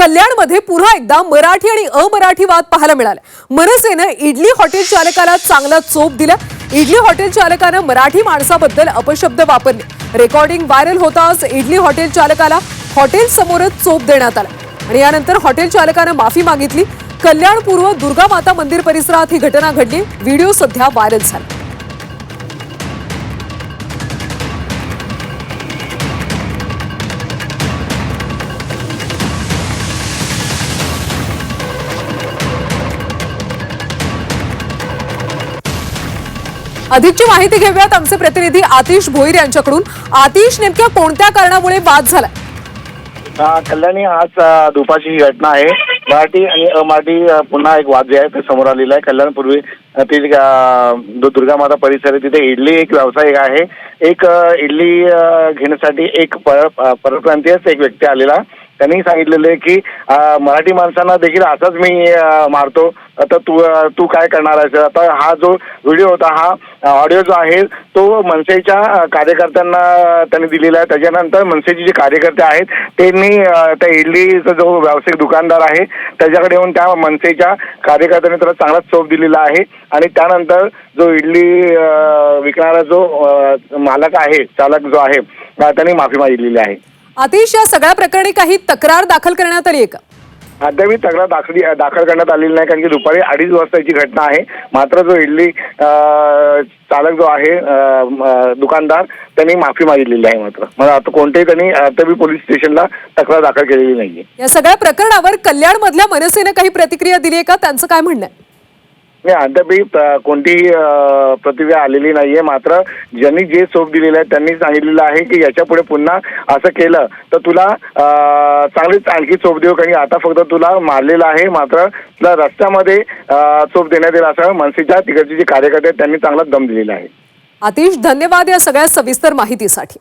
कल्याणमध्ये पुन्हा एकदा मराठी आणि अमराठी वाद पाहायला मिळाला. मनसेनं इडली हॉटेल चालकाला चांगला चोप दिला. इडली हॉटेल चालकानं मराठी माणसाबद्दल अपशब्द वापरले. रेकॉर्डिंग व्हायरल होताच इडली हॉटेल चालकाला हॉटेल समोरच चोप देण्यात आला. आणि यानंतर हॉटेल चालकानं माफी मागितली. कल्याणपूर्व दुर्गा माता मंदिर परिसरात ही घटना घडली. व्हिडिओ सध्या व्हायरल झाला. अधिकची माहिती घेऊयात आमचे प्रतिनिधी आतिश भोईर यांच्याकडून. आतिश नेमक्या कोणत्या कारणामुळे वाद झाला कल्याणी आज दुपारची ही घटना आहे. मराठी आणि अमराठी पुन्हा एक वाद जे आहे ते समोर आलेला आहे. कल्याणपूर्वी ती दु- दुर्गा माता परिसर आहे. तिथे इडली एक व्यावसायिक आहे. एक इडली घेण्यासाठी एक पर परप्रांतीयच एक व्यक्ती आलेला. त्यांनी सांगितलेलं आहे की मराठी माणसांना देखील असाच मी मारतो. आता तू तू काय करणार आहेस? आता हा जो व्हिडिओ होता हा ऑडिओ जो आहे तो मनसेच्या कार्यकर्त्यांना त्यांनी दिलेला आहे. त्याच्यानंतर मनसेचे जे कार्यकर्ते आहेत त्यांनी त्या इडलीचा जो व्यावसायिक दुकानदार आहे त्याच्याकडे येऊन त्या मनसेच्या कार्यकर्त्यांनी त्याला चांगलाच चोप दिलेला आहे. आणि त्यानंतर जो इडली विकणारा जो मालक आहे चालक जो आहे त्यांनी माफी मागितलेली आहे. आतिश या सगळ्या प्रकरणी काही तक्रार दाखल करण्यात आली आहे का? अद्याप तक्रार दाखल दाखल करण्यात आलेली नाही कारण की दुपारी अडीच वाजताची घटना आहे. मात्र जो इडली चालक जो आहे दुकानदार त्यांनी माफी मागितलेली आहे मात्र. मला आता कोणतेही त्यांनी अद्याप पोलीस स्टेशनला तक्रार दाखल केलेली नाहीये. या सगळ्या प्रकरणावर कल्याण मधल्या मनसेनं काही प्रतिक्रिया दिली आहे का? त्यांचं काय म्हणणं आहे? नाही कोणतीही प्रतिक्रिया आलेली नाहीये. मात्र ज्यांनी जे सोप दिलेलं आहे त्यांनी सांगितलेलं आहे की याच्यापुढे पुन्हा असं केलं तर तुला चांगलीच आणखी चोप देऊ. कारण आता फक्त तुला मारलेलं आहे. मात्र तुला रस्त्यामध्ये चोप देण्यात येईल असं मनसेच्या तिकडचे जे कार्यकर्ते आहेत त्यांनी चांगला दम दिलेला आहे. आतिश धन्यवाद या सगळ्या सविस्तर माहितीसाठी.